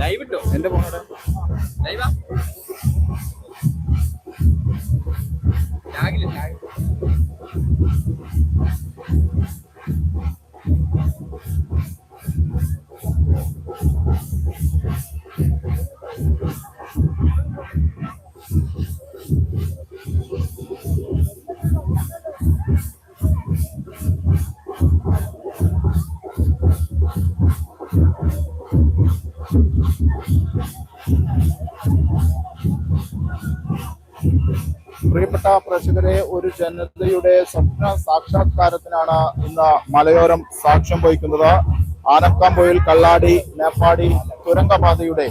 Live ഇട്ടോ എന്റെ ഫോണോടെ ലൈവാ ലാഗില്ല lag. പ്രിയപ്പെട്ട പ്രേക്ഷകരെ ഒരു ജനതയുടെ സ്വപ്ന സാക്ഷാത്കാരത്തിനാണ് ഇന്ന് മലയോരം സാക്ഷ്യം വഹിക്കുന്നത്. ആനക്കാമ്പൊയിൽ കള്ളാടി മേപ്പാടി തുരങ്കപാതയുടെ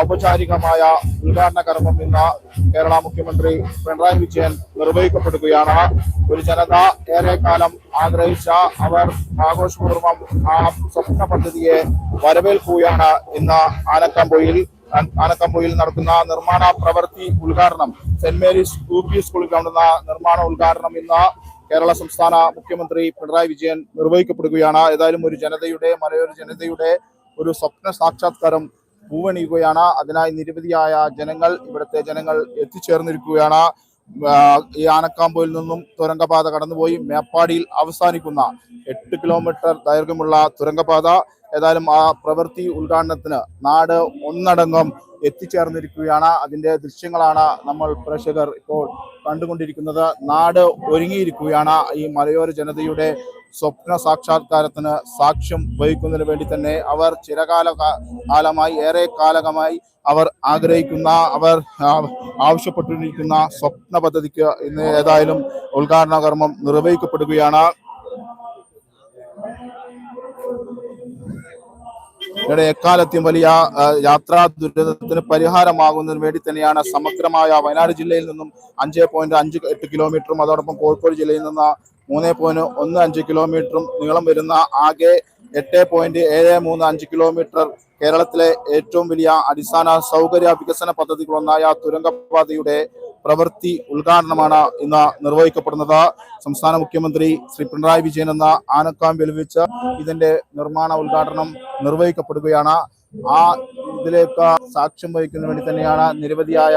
ഔപചാരികമായ ഉദ്ഘാടന കർമ്മം ഇന്ന് കേരള മുഖ്യമന്ത്രി പിണറായി വിജയൻ നിർവഹിക്കപ്പെടുകയാണ്. ഒരു ജനത ഏറെക്കാലം കാലം ആഗ്രഹിച്ച അവർ ആഘോഷപൂർവം ആ സ്വപ്ന പദ്ധതിയെ വരവേൽക്കുകയാണ് ഇന്ന് ആനക്കാമ്പൊയിൽ ആനക്കമ്പൊയിൽ നടക്കുന്ന നിർമ്മാണ പ്രവൃത്തി ഉദ്ഘാടനം സെന്റ് മേരീസ് യു പി സ്കൂളിൽ നടന്ന നിർമ്മാണ ഉദ്ഘാടനം ഇന്ന് കേരള സംസ്ഥാന മുഖ്യമന്ത്രി പിണറായി വിജയൻ നിർവഹിക്കപ്പെടുകയാണ്. ഏതായാലും ഒരു ജനതയുടെ മലയോര ജനതയുടെ ഒരു സ്വപ്ന സാക്ഷാത്കാരം പൂവണിയുകയാണ്. അതിനായി നിരവധിയായ ജനങ്ങൾ ഇവിടുത്തെ ജനങ്ങൾ എത്തിച്ചേർന്നിരിക്കുകയാണ്. ഈ ആനക്കാമ്പോയിൽ നിന്നും തുരങ്കപാത കടന്നുപോയി മേപ്പാടിയിൽ അവസാനിക്കുന്ന എട്ട് കിലോമീറ്റർ ദൈർഘ്യമുള്ള തുരങ്കപാത ഏതായാലും ആ പ്രവൃത്തി ഉദ്ഘാടനത്തിന് നാട് ഒന്നടങ്കം എത്തിച്ചേർന്നിരിക്കുകയാണ്. അതിന്റെ ദൃശ്യങ്ങളാണ് നമ്മൾ പ്രേക്ഷകർ ഇപ്പോൾ കണ്ടുകൊണ്ടിരിക്കുന്നത്. നാട് ഒരുങ്ങിയിരിക്കുകയാണ്. ഈ മലയോര ജനതയുടെ സ്വപ്ന സാക്ഷാത്കാരത്തിന് സാക്ഷ്യം വഹിക്കുന്നതിന് വേണ്ടി തന്നെ അവർ ചിരകാല കാലമായി ഏറെ കാലകമായി അവർ ആഗ്രഹിക്കുന്ന അവർ ആവശ്യപ്പെട്ടിരിക്കുന്ന സ്വപ്ന പദ്ധതിക്ക് ഇന്ന് ഏതായാലും ഉദ്ഘാടന കർമ്മം നിർവഹിക്കപ്പെടുകയാണ്. ഇവിടെ എക്കാലത്തെയും വലിയ യാത്രാ ദുരിതത്തിന് പരിഹാരമാകുന്നതിന് വേണ്ടി തന്നെയാണ് സമഗ്രമായ വയനാട് ജില്ലയിൽ നിന്നും അഞ്ച് പോയിന്റ് അഞ്ച് എട്ട് കിലോമീറ്ററും അതോടൊപ്പം കോഴിക്കോട് ജില്ലയിൽ നിന്ന് മൂന്ന് പോയിന്റ് ഒന്ന് അഞ്ച് കിലോമീറ്ററും നീളം വരുന്ന ആകെ എട്ട് പോയിന്റ് ഏഴ് മൂന്ന് അഞ്ച് കിലോമീറ്റർ കേരളത്തിലെ ഏറ്റവും വലിയ അടിസ്ഥാന സൗകര്യ വികസന പദ്ധതികളൊന്നായ തുരങ്കപാതയുടെ പ്രവൃത്തി ഉദ്ഘാടനമാണ് ഇന്ന് നിർവഹിക്കപ്പെടുന്നത്. സംസ്ഥാന മുഖ്യമന്ത്രി ശ്രീ പിണറായി വിജയൻ എന്ന ആനക്കാം വെളിവിച്ച് ഇതിന്റെ നിർമ്മാണ ഉദ്ഘാടനം നിർവഹിക്കപ്പെടുകയാണ്. ആ ഇതിലേക്ക് സാക്ഷ്യം വഹിക്കുന്ന വേണ്ടി തന്നെയാണ് നിരവധിയായ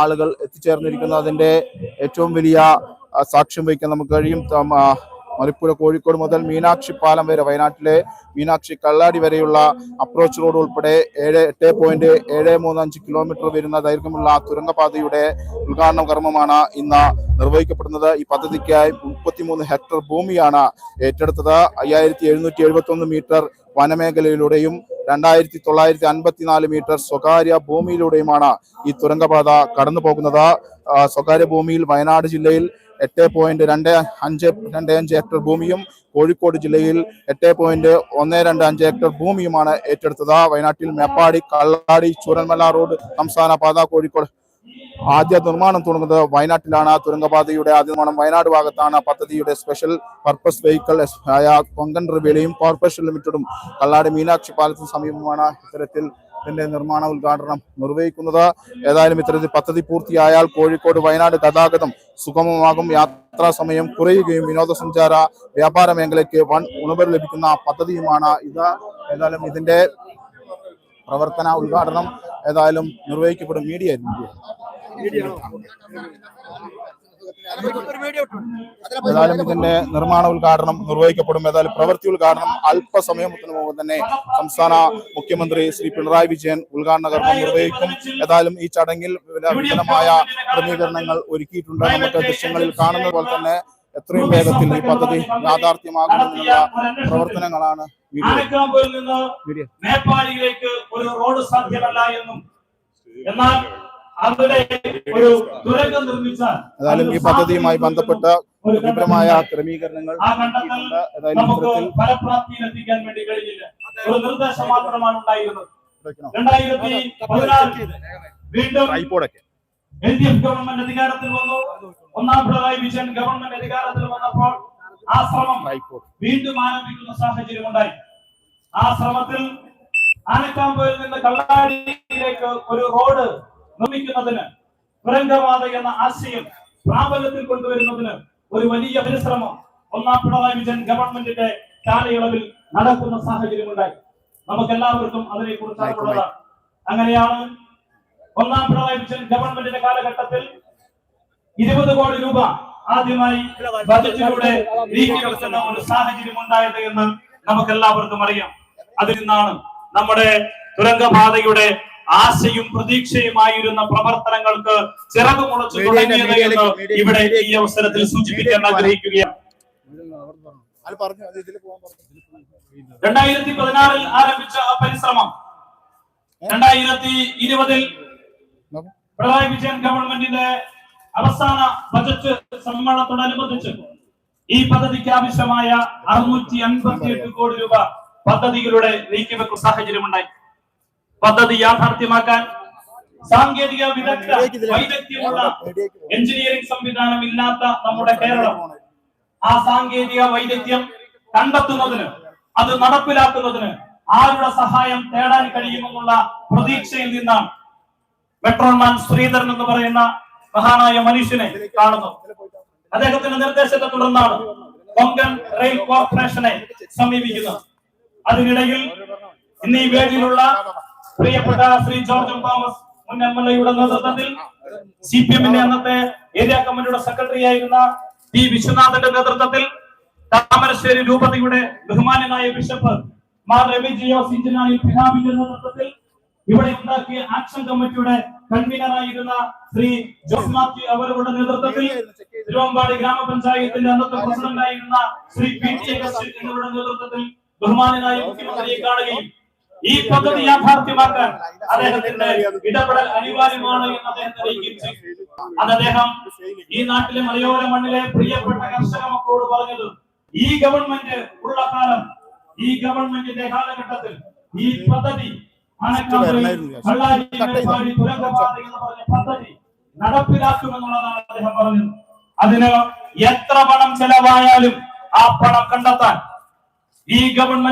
ആളുകൾ എത്തിച്ചേർന്നിരിക്കുന്നത്. അതിന്റെ ഏറ്റവും വലിയ സാക്ഷ്യം വഹിക്കാൻ നമുക്ക് കഴിയും. മലപ്പുഴ കോഴിക്കോട് മുതൽ മീനാക്ഷി പാലം വരെ വയനാട്ടിലെ മീനാക്ഷി കള്ളാടി വരെയുള്ള അപ്രോച്ച് റോഡ് ഉൾപ്പെടെ ഏഴ് എട്ട് പോയിന്റ് ഏഴ് മൂന്ന് അഞ്ച് കിലോമീറ്റർ വരുന്ന ദൈർഘ്യമുള്ള തുരങ്കപാതയുടെ ഉദ്ഘാടന കർമ്മമാണ് ഇന്ന് നിർവഹിക്കപ്പെടുന്നത്. ഈ പദ്ധതിക്കായി മുപ്പത്തിമൂന്ന് ഹെക്ടർ ഭൂമിയാണ് ഏറ്റെടുത്തത്. അയ്യായിരത്തി എഴുന്നൂറ്റി എഴുപത്തി ഒന്ന് മീറ്റർ വനമേഖലയിലൂടെയും രണ്ടായിരത്തി തൊള്ളായിരത്തി അൻപത്തിനാല് മീറ്റർ സ്വകാര്യ ഭൂമിയിലൂടെയുമാണ് ഈ തുരങ്കപാത കടന്നു പോകുന്നത് സ്വകാര്യ ഭൂമിയിൽ വയനാട് ജില്ലയിൽ എട്ട് പോയിന്റ് രണ്ട് അഞ്ച് രണ്ട് അഞ്ച് ഹെക്ടർ ഭൂമിയും കോഴിക്കോട് ജില്ലയിൽ എട്ട് പോയിന്റ് ഒന്ന് രണ്ട് അഞ്ച് ഹെക്ടർ ഭൂമിയുമാണ് ഏറ്റെടുത്തത്. വയനാട്ടിൽ മേപ്പാടി കള്ളാടി ചൂരന്മല റോഡ് സംസ്ഥാന പാത കോഴിക്കോട്. ആദ്യ നിർമ്മാണം തുടങ്ങുന്നത് വയനാട്ടിലാണ്. തുരങ്കപാതയുടെ ആദ്യ നിർമ്മാണം വയനാട് ഭാഗത്താണ്. പദ്ധതിയുടെ സ്പെഷ്യൽ പർപ്പസ് വെഹിക്കിൾ ആയ കൊങ്കൺ റിവേലയും കോർപ്പറേഷൻ ലിമിറ്റഡും കള്ളാടി മീനാക്ഷി പാലത്തിന് സമീപമാണ്. ഇത്തരത്തിൽ ഇതിന്റെ നിർമ്മാണ ഉദ്ഘാടനം നിർവഹിക്കുന്നത്. ഏതായാലും ഇത്തരത്തിൽ പദ്ധതി പൂർത്തിയായാൽ കോഴിക്കോട് വയനാട് ഗതാഗതം സുഗമമാകും. യാത്രാ സമയം കുറയുകയും വിനോദസഞ്ചാര വ്യാപാര മേഖലയ്ക്ക് വൺ ഉണർവ് ലഭിക്കുന്ന പദ്ധതിയുമാണ് ഇത്. ഏതായാലും ഇതിന്റെ പ്രവർത്തന ഉദ്ഘാടനം ഏതായാലും നിർവഹിക്കപ്പെടും. മീഡിയ. ഏതായാലും ഇതിന്റെ നിർമ്മാണ ഉദ്ഘാടനം നിർവഹിക്കപ്പെടും. ഏതായാലും പ്രവൃത്തി ഉദ്ഘാടനം അല്പസമയത്തിന് മുമ്പ് തന്നെ സംസ്ഥാന മുഖ്യമന്ത്രി ശ്രീ പിണറായി വിജയൻ ഉദ്ഘാടന കർമ്മം നിർവഹിക്കും. ഏതായാലും ഈ ചടങ്ങിൽ വിപുലമായ ക്രമീകരണങ്ങൾ ഒരുക്കിയിട്ടുണ്ട്. നമുക്ക് ദൃശ്യങ്ങളിൽ കാണുന്ന പോലെ തന്നെ എത്രയും വേഗത്തിൽ ഈ പദ്ധതി യാഥാർത്ഥ്യമാകുന്നതിനുള്ള പ്രവർത്തനങ്ങളാണ് നേപ്പാളിലേക്ക് ഒരു റോഡ് സാധ്യമല്ല എന്നും എന്നാൽ ഏതായാലും ഈ പദ്ധതിയുമായി ബന്ധപ്പെട്ട വിപുലമായ ക്രമീകരണങ്ങൾ ട്രൈപോഡൊക്കെ. എൽ ഡി എഫ് ഗവൺമെന്റ് അധികാരത്തിൽ വന്നു. ഒന്നാം പിണറായി വിജയൻ ഗവൺമെന്റ് അധികാരത്തിൽ വന്നപ്പോൾ ആ ശ്രമം വീണ്ടും ആരംഭിക്കുന്ന സാഹചര്യം ഉണ്ടായി. ആ ശ്രമത്തിൽ ആനക്കാമ്പയിൽ നിന്ന് കള്ളാടിയിലേക്ക് ഒരു റോഡ് നിർമ്മിക്കുന്നതിന് തുരങ്കപാത എന്ന ആശയം പ്രാബല്യത്തിൽ കൊണ്ടുവരുന്നതിന് ഒരു വലിയ പരിശ്രമം ഒന്നാം പിണറായി വിജയൻ ഗവൺമെന്റിന്റെ കാലയളവിൽ നടക്കുന്ന സാഹചര്യമുണ്ടായി. നമുക്ക് എല്ലാവർക്കും അതിനെ കുറിച്ച് അറിവുള്ളതാണ് അങ്ങനെയാണ് ഒന്നാം പിണറായി വിജയൻ ഗവൺമെന്റിന്റെ കാലഘട്ടത്തിൽ ഇരുപത് കോടി രൂപ ആദ്യമായി ബജറ്റിലൂടെ നീക്കിവെക്കുന്ന ഒരു സാഹചര്യം ഉണ്ടായത് എന്ന് നമുക്ക് എല്ലാവർക്കും അറിയാം. അതിൽ നിന്നാണ് നമ്മുടെ തുരങ്കപാതയുടെ ആശയും പ്രതീക്ഷയുമായിരുന്ന പ്രവർത്തനങ്ങൾക്ക് ചിറക് മുളച്ചു തുടങ്ങിയത് എന്ന് ഇവിടെ ഈ അവസരത്തിൽ സൂചിപ്പിക്കാൻ ആഗ്രഹിക്കുകയാണ്. രണ്ടായിരത്തി പതിനാറിൽ ആരംഭിച്ച ആ പരിശ്രമം രണ്ടായിരത്തി ഇരുപതിൽ പിണറായി വിജയൻ ഗവൺമെന്റിന്റെ അവസാന ബജറ്റ് സമ്മേളനത്തോടനുബന്ധിച്ച് ഈ പദ്ധതിക്ക് ആവശ്യമായ അറുന്നൂറ്റി അൻപത്തി എട്ട് കോടി രൂപ പദ്ധതികളുടെ നീക്കിവെക്കുന്ന സാഹചര്യമുണ്ടായി. പദ്ധതി യാഥാർത്ഥ്യമാക്കാൻ സാങ്കേതിക വിദഗ്ധ വൈദഗ്ധ്യമുള്ള എഞ്ചിനീയറിംഗ് സംവിധാനം ഇല്ലാത്ത നമ്മുടെ കേരളം. ആ സാങ്കേതിക വൈദഗ്ധ്യം കണ്ടെത്തുന്നതിന് അത് നടപ്പിലാക്കുന്നതിന് ആരുടെ സഹായം തേടാൻ കഴിയുമെന്നുള്ള പ്രതീക്ഷയിൽ നിന്നാണ് മെട്രോമാൻ ശ്രീധരൻ എന്ന് പറയുന്ന മഹാനായ മനുഷ്യനെ കാണുന്നു അദ്ദേഹത്തിന്റെ നിർദ്ദേശത്തെ തുടർന്നാണ് കൊങ്കൺ റെയിൽ കോർപ്പറേഷനെ സമീപിക്കുന്നത്. അതിനിടയിൽ ഇന്ന് ഈ വേദിയിലുള്ള പ്രിയപ്പെട്ട ശ്രീ ജോർജ് തോമസ് മുൻ എം എൽ എയുടെ നേതൃത്വത്തിൽ സി പി എമ്മിന്റെ അന്നത്തെ ഏരിയ കമ്മിറ്റിയുടെ സെക്രട്ടറി ആയിരുന്ന ടി വിശ്വനാഥന്റെ നേതൃത്വത്തിൽ താമരശ്ശേരി രൂപതയുടെ ബഹുമാനനായ ബിഷപ്പ് മാർ രവി ജിയോസ് ഇഞ്ചനായി പിതാവിന്റെ നേതൃത്വത്തിൽ ഇവിടെ ഉണ്ടാക്കിയ ആക്ഷൻ കമ്മിറ്റിയുടെ കൺവീനറായിരുന്ന ശ്രീ ജോസ് മാത്യു അവരുടെ നേതൃത്വത്തിൽ തിരുവമ്പാടി ഗ്രാമപഞ്ചായത്തിന്റെ അന്നത്തെ പ്രസിഡന്റായിരുന്ന ശ്രീ പി ടി എന്നിവരുടെ നേതൃത്വത്തിൽ ബഹുമാനനായ മുഖ്യമന്ത്രിയെ കാണുകയും ഈ പദ്ധതി യാഥാർത്ഥ്യമാക്കാൻ അദ്ദേഹത്തിന്റെ ഇടപെടൽ അനിവാര്യമാണ് എന്ന് അദ്ദേഹം അറിയിക്കുകയും ചെയ്തു. അത് അദ്ദേഹം ഈ നാട്ടിലെ മലയോര മണ്ണിലെ പ്രിയപ്പെട്ട കർഷക മക്കളോട് പറഞ്ഞത് ഈ ഗവൺമെന്റ് ഉള്ള കാലം ഈ ഗവൺമെന്റിന്റെ കാലഘട്ടത്തിൽ ഈ പദ്ധതി പദ്ധതി നടപ്പിലാക്കുമെന്നുള്ളതാണ് അദ്ദേഹം പറഞ്ഞത്. അതിന് എത്ര പണം ചെലവായാലും ആ പണം കണ്ടെത്താൻ ഈ ഗവൺമെന്റ്